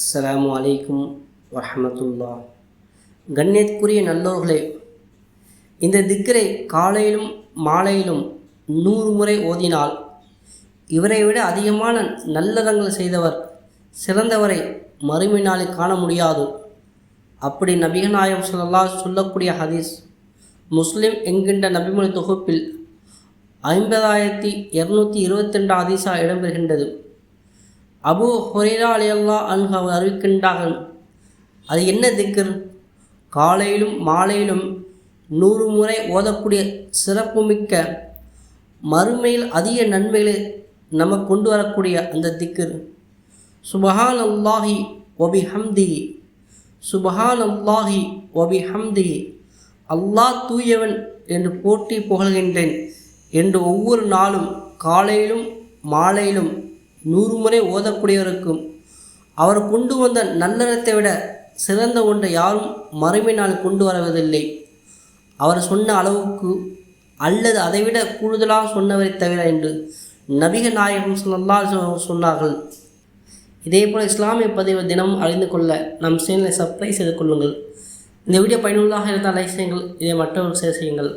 அஸ்லாம் வலைக்கும் வரமத்துல்லா கண்ணியத்துக்குரிய நல்லோர்களே இந்த திக்கரை காலையிலும் மாலையிலும் நூறு முறை ஓதினால் இவரை விட அதிகமான நல்லதங்கள் செய்தவர் சிறந்தவரை மறுமை நாளில் காண முடியாது. அப்படி நபிகநாயகம் சொல்லலாம் சொல்லக்கூடிய ஹதீஸ் முஸ்லிம் என்கின்ற நபிமொழி தொகுப்பில் ஐம்பதாயிரத்தி இரநூத்தி இருபத்தி ரெண்டு ஹதீஸாக இடம்பெறுகின்றது. அபு ஹொரேரா அலையல்லா அன்ஹு அவர் அறிவிக்கின்றார்கள். அது என்ன திக்கர் காலையிலும் மாலையிலும் நூறு முறை ஓதக்கூடிய சிறப்புமிக்க மறுமையில் அதிக நன்மைகளை நமக்கு கொண்டு வரக்கூடிய அந்த திக்கர் சுபஹான் அல்லாஹி ஒபி ஹம்தி சுபஹான் அல்லாஹி ஒபி ஹம்தி அல்லாஹ் தூயவன் என்று போட்டி புகழ்கின்றேன். என்று ஒவ்வொரு நாளும் காலையிலும் மாலையிலும் நூறு முறை ஓதக்கூடியவருக்கும் அவர் கொண்டு வந்த நல்லறத்தை விட சிறந்த ஒன்றை யாரும் மறுமை நாள் கொண்டு வரவதில்லை. அவர் சொன்ன அளவுக்கு அல்லது அதைவிட கூடுதலாக சொன்னவரை தவிர என்று நபிக நாயகம் சொல்லலாம் சொன்னார்கள். இதே போல் இஸ்லாமிய பதிவு தினமும் அறிந்து கொள்ள நம் சேனலை சப்ஸ்கிரைப் செய்து கொள்ளுங்கள். இந்த வீடியோ பயனுள்ளதாக இருந்தால் லைக் செய்யுங்கள். இதை மற்றவர்கள் ஷேர் செய்யுங்கள்.